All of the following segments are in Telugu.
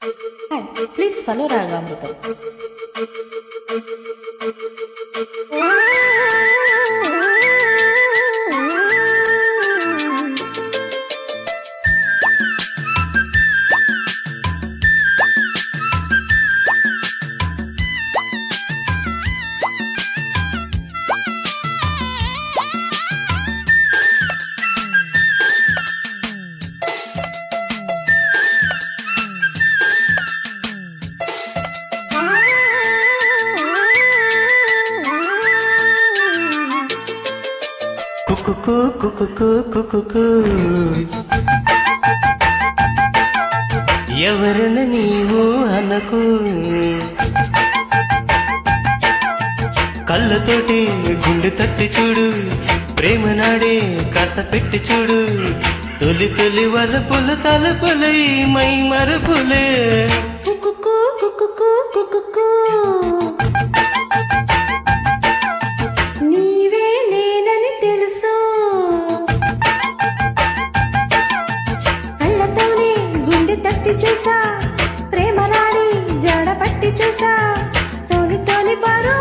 Hi, please follow Ragamutham. కుకుకు కుకుకు కుకుకు. ఎవరన నీవు అనకు? కళ్ళతోటి గుండె తట్టి చూడు. ప్రేమ నాడే కాస్త పెట్టి చూడు. తొలి తొలి వలపుల తలపులై మై మరపులే. కుకుకు కుకుకు కుకుకు. గుండె తట్టి చూసా ప్రేమ రాడి జడ పట్టి చూసా. తోలి తోలి బారు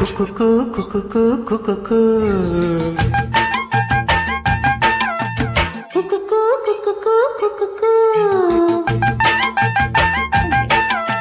కుకు కుకు కుకు కుకు కుకు కుకు కుకు కుకు